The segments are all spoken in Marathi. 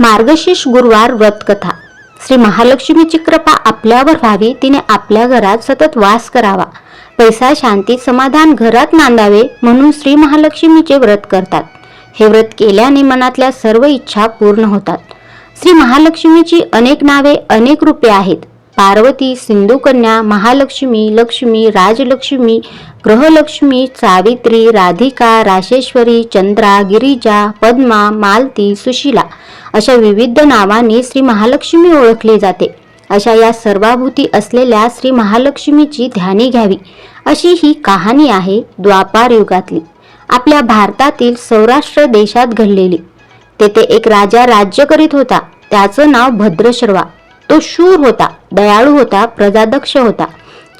मार्गशीर्ष गुरुवार व्रतकथा. श्री महालक्ष्मीची कृपा आपल्यावर व्हावी तिने आपल्या घरात सतत वास करावा. पैसा शांती समाधान घरात नांदावे म्हणून श्री महालक्ष्मीचे व्रत करतात. हे व्रत केल्याने मनातल्या सर्व इच्छा पूर्ण होतात. श्री महालक्ष्मीची अनेक नावे अनेक रूपे आहेत. पार्वती सिंधुकन्या महालक्ष्मी लक्ष्मी राजलक्ष्मी ग्रहलक्ष्मी सावित्री राधिका राशेश्वरी चंद्रा गिरिजा पद्मा मालती सुशीला अशा विविध नावांनी श्री महालक्ष्मी ओळखली जाते. अशा या सर्वाभूती असलेल्या श्री महालक्ष्मीची ध्यानी घ्यावी अशी ही कहाणी आहे द्वापार युगातली. आपल्या भारतातील सौराष्ट्र देशात घडलेली. तेथे एक राजा राज्य करीत होता. त्याचं नाव भद्रश्रवा. तो शूर होता. दयाळू होता प्रजादक्ष होता.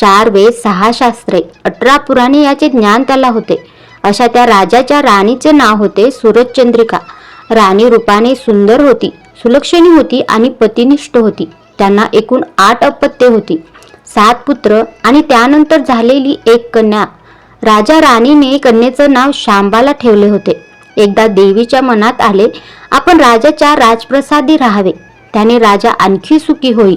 चार वेद सहा शास्त्रे अठरा पुराणे याचे ज्ञान त्याला होते. अशा त्या राजाच्या राणीचे नाव होते सूरजचंद्रिका. राणी रूपाने सुंदर होती सुलक्षणी होती आणि पतिनिष्ठ होती. त्यांना एकूण आठ अपत्ये होती. सात पुत्र आणि त्यानंतर झालेली एक कन्या. राजा राणीने कन्येचं नाव शांबाला ठेवले होते. एकदा देवीच्या मनात आले आपण राजाच्या राजप्रसादी राहावे. त्याने राजा आणखी सुखी होईल.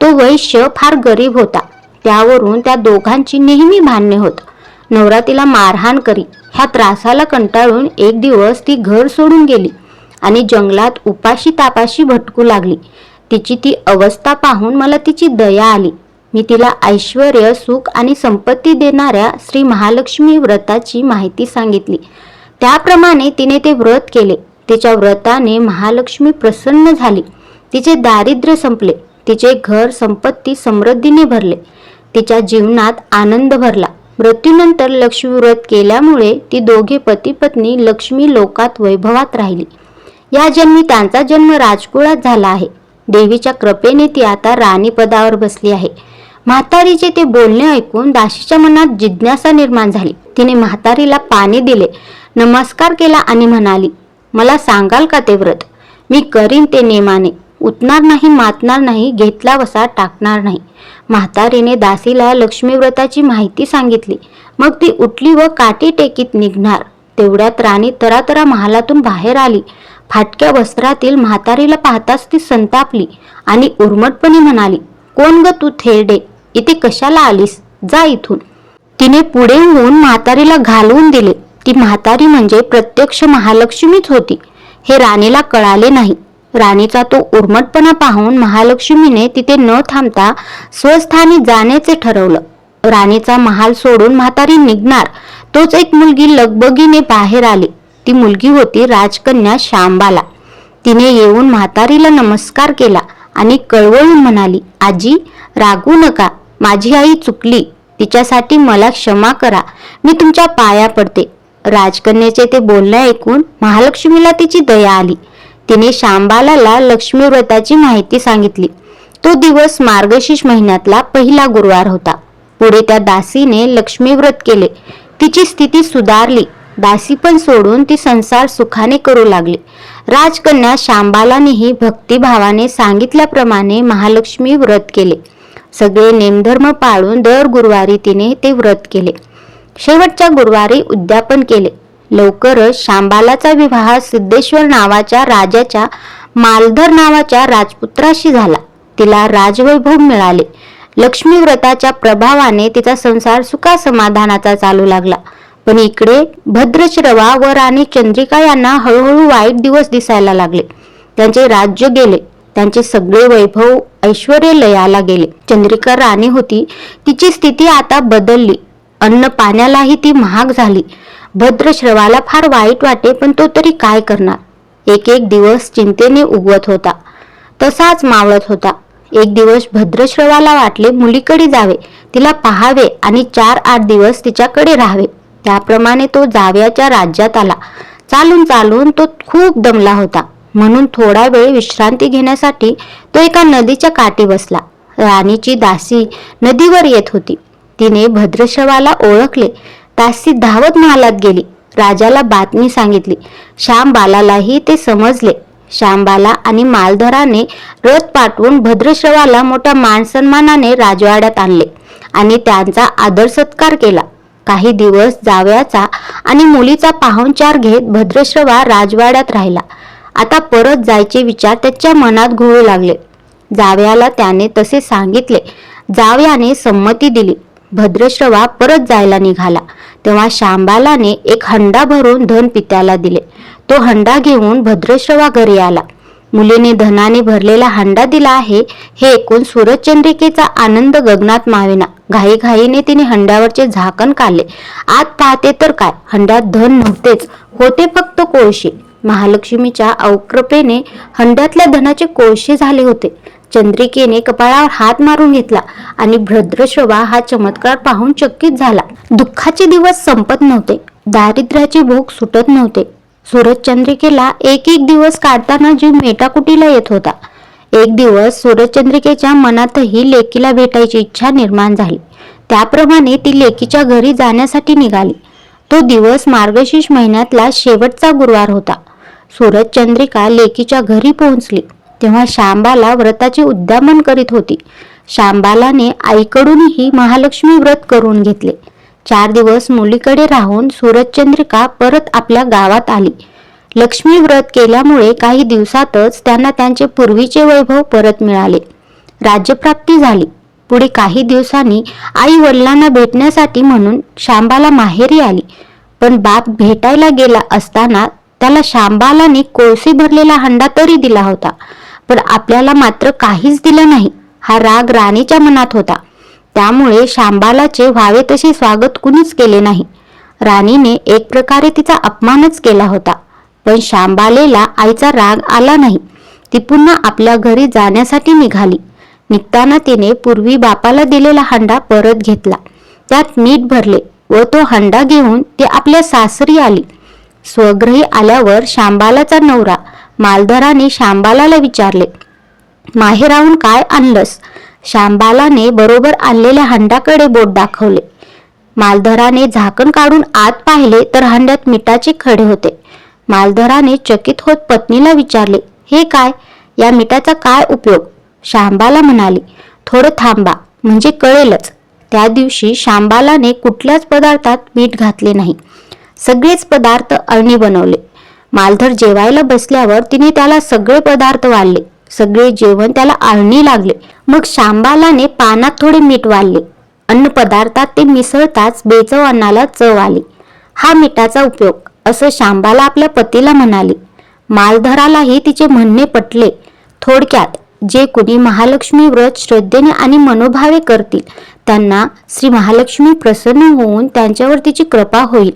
तो वैश्य फार गरीब होता. त्यावरून त्या दोघांची नेहमी भांडणे होत. नवरा तिला मारहाण करी ह्या त्रासाला कंटाळून एक दिवस ती घर सोडून गेली आणि जंगलात उपाशी तापाशी भटकू लागली. तिची ती अवस्था पाहून मला तिची दया आली. मी तिला ऐश्वर सुख आणि संपत्ती देणाऱ्या श्री महालक्ष्मी व्रताची माहिती सांगितली. त्याप्रमाणे तिने ते व्रत केले. तिच्या व्रताने महालक्ष्मी प्रसन्न झाली. तिचे दारिद्र्य संपले. तिचे घर संपत्ती समृद्धीने भरले. तिच्या जीवनात आनंद भरला. मृत्यूनंतर लक्ष्मीव्रत केल्यामुळे ती दोघे पती पत्नी लक्ष्मी लोकात वैभवात राहिली. या जन्मी त्यांचा जन्म राजकुळात झाला आहे. देवीच्या कृपेने ती आता राणी पदावर बसली आहे. म्हातारीचे ते बोलणे ऐकून दाशीच्या मनात जिज्ञासा निर्माण झाली. तिने म्हातारीला पाणी दिले नमस्कार केला आणि म्हणाली मला सांगाल का ते व्रत? मी करीन ते नेमाने. उतणार नाही मातणार नाही घेतला वसा टाकणार नाही. म्हातारीने दासीला लक्ष्मीव्रताची माहिती सांगितली. मग ती उठली व काठी टेकीत निघणार. तेवढ्यात राणी तरातरा महालातून बाहेर आली. फाटक्या वस्त्रातील म्हातारीला पाहताच ती संतापली आणि उर्मटपणे म्हणाली कोण ग तू थेरडे? इथे कशाला आलीस? जा इथून. तिने पुढे होऊन म्हातारीला घालवून दिले. ती म्हातारी म्हणजे प्रत्यक्ष महालक्ष्मीच होती. हे राणीला कळाले नाही. राणीचा तो उर्मटपणा पाहून महालक्ष्मीने तिथे न थांबता स्वस्थानी जाण्याचे ठरवलं. राणीचा महाल सोडून म्हातारी निघणार तोच एक मुलगी लगबगीने बाहेर आली. ती मुलगी होती राजकन्या शांबाला तिने येऊन म्हातारीला नमस्कार केला आणि कळवळून म्हणाली आजी रागू नका. माझी आई चुकली. तिच्यासाठी मला क्षमा करा. मी तुमच्या पाया पडते. राजकन्याचे ते बोलणे ऐकून महालक्ष्मीला तिची दया आली. तिने शांबालाला लक्ष्मी व्रताची माहिती सांगितली. तो दिवस मार्गशीर्ष महिन्यातला पहिला गुरुवार होता. पुढे त्या दासीने लक्ष्मी व्रत केले. तिची स्थिती सुधारली. दासी पण सोडून ती संसार सुखाने करू लागली. राजकन्या शांबालानेही भक्तिभावाने सांगितल्याप्रमाणे महालक्ष्मी व्रत केले. सगळे नेमधर्म पाळून दर गुरुवारी तिने ते व्रत केले. शेवटच्या गुरुवारी उद्यापन केले. लवकरच शांबालाचा विवाह सिद्धेश्वर नावाच्या राजाच्या मालधर नावाच्या राजपुत्राशी झाला. तिला राजवैभव मिळाले. लक्ष्मी व्रताच्या प्रभावाने तिचा संसार सुखा समाधानाचा चालू लागला. पण इकडे भद्रश्रवा व राणी चंद्रिका यांना हळूहळू वाईट दिवस दिसायला लागले. त्यांचे राज्य गेले. त्यांचे सगळे वैभव ऐश्वर लयाला गेले. चंद्रिका राणी होती. तिची स्थिती आता बदलली. अन्न पाण्यालाही ती महाग झाली. भद्रश्रवाला फार वाईट वाटे पण तो तरी काय करणार? एक एक दिवस चिंतेने उगवत होता. तसाच मावळत होता. एक दिवस भद्रश्रवाला वाटले मुलीकडे जावे तिला पाहावे आणि चार आठ दिवस तिच्याकडे राहावे. त्याप्रमाणे तो जाव्याच्या राज्यात आला. चालून चालून तो खूप दमला होता. म्हणून थोडा वेळ विश्रांती घेण्यासाठी तो एका नदीच्या काठी बसला. राणीची दासी नदीवर येत होती. तिने भद्रश्रवाला ओळखले. दासी धावत महालात गेली. राजाला बातमी सांगितली. श्यामबालालाही ते समजले. श्यामबाला आणि मालधराने रथ पाठवून भद्रश्रवाला मोठ्या मानसन्मानाने राजवाड्यात आणले आणि त्यांचा आदर सत्कार केला. काही दिवस जावयाचा आणि मुलीचा पाहुणचार घेत भद्रश्रवा राजवाड्यात राहिला. आता परत जायचे विचार त्याच्या मनात घोळू लागले. जावयाला त्याने तसे सांगितले. जावयाने संमती दिली. भद्रश्रवा परत जायला निघाला. तेव्हा शांबालाने एक हंडा भरून धन पित्याला दिले. तो हंडा घेऊन भद्रश्रवा घरी आला. मुलीने धनाने भरलेला हंडा दिला आहे हे ऐकून सूरजचंद्रिकेचा आनंद गगनात मावेना. घाईघाईने तिने हंड्यावरचे झाकण काढले. आत पाहते तर काय? हंड्यात धन नव्हतेच. होते फक्त कोळशे. महालक्ष्मीच्या अवकृपेने हंड्यातल्या धनाचे कोळशे झाले होते. चंद्रिकेने कपाळावर हात मारून घेतला आणि भद्रश्रवा हा चमत्कार पाहून चकित झाला. दुःखाचे दिवस संपत नव्हते. दारिद्र्याचे भोग सुटत नव्हते. सूरज चंद्रिकेला एक एक दिवस काढताना जीव मेटाकुटीला येत होता. एक दिवस सूरजचंद्रिकेच्या मनातही लेकीला भेटायची इच्छा निर्माण झाली. त्याप्रमाणे ती लेकीच्या घरी जाण्यासाठी निघाली. तो दिवस मार्गशीर्ष महिन्यातला शेवटचा गुरुवार होता. सूरजचंद्रिका लेकीच्या घरी पोहोचली. तेव्हा शांबाला व्रताचे उद्यामन करीत होती. शांबालाने आईकडूनही महालक्ष्मी व्रत करून घेतले. चार दिवस मुलीकडे राहून सूरजचंद्रिका परत आपल्या गावात आली. लक्ष्मी व्रत केल्यामुळे काही दिवसातच त्यांना त्यांचे पूर्वीचे वैभव परत मिळाले. राज्यप्राप्ती झाली. पुढे काही दिवसांनी आई वडिलांना भेटण्यासाठी म्हणून शांबाला माहेरी आली. पण बाप भेटायला गेला असताना त्याला शांबालाने कोळसी भरलेला हंडा तरी दिला होता. पण आपल्याला मात्र काहीच दिलं नाही. हा राग राणीच्या मनात होता. त्यामुळे शांबालाचे व्हावे तसे स्वागत कुणीच केले नाही. राणीने एक प्रकारे तिचा अपमानच केला होता. पण शांबालेला आईचा राग आला नाही. ती पुन्हा आपल्या घरी जाण्यासाठी निघाली. निघताना तिने पूर्वी बापाला दिलेला हंडा परत घेतला. त्यात मीठ भरले व तो हंडा घेऊन ती आपल्या सासरी आली. स्वग्रही आल्यावर शांबालाचा नवरा मालधराने शांबालाला विचारले माहेराहून काय आणलंस? शांबालाने बरोबर आणलेल्या हंडाकडे बोट दाखवले. मालधराने झाकण काढून आत पाहिले तर हंड्यात मिठाचे खडे होते. मालधराने चकित होत पत्नीला विचारले हे काय? या मिठाचा काय उपयोग? शांबाला म्हणाली थोडं थांबा म्हणजे कळेलच. त्या दिवशी शांबालाने कुठल्याच पदार्थात मीठ घातले नाही. सगळेच पदार्थ अळणी बनवले. मालधर जेवायला बसल्यावर तिने त्याला सगळे पदार्थ वाढले. सगळे जेवण त्याला आळणी लागले. मग शांबालाने पानात थोडे मीठ वाढले. अन्न पदार्थात ते मिसळताच बेचव अन्नाला चव आली. हा मिठाचा उपयोग असं शांबाला आपल्या पतीला म्हणाली. मालधरालाही तिचे म्हणणे पटले. थोडक्यात जे कुणी महालक्ष्मी व्रत श्रद्धेने आणि मनोभावे करतील त्यांना श्री महालक्ष्मी प्रसन्न होऊन त्यांच्यावर तिची कृपा होईल.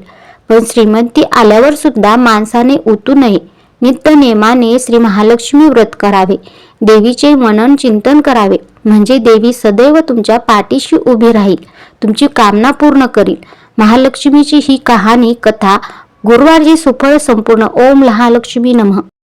पण श्रीमंती आल्यावर सुद्धा माणसाने उतू नये. नित्य नेमाने श्री महालक्ष्मी व्रत करावे. देवीचे मनन चिंतन करावे. म्हणजे देवी सदैव तुमच्या पाठीशी उभी राहील. तुमची कामना पूर्ण करील. महालक्ष्मीची ही कहाणी कथा गुरुवारची सुफळ संपूर्ण. ओम महालक्ष्मी नमः.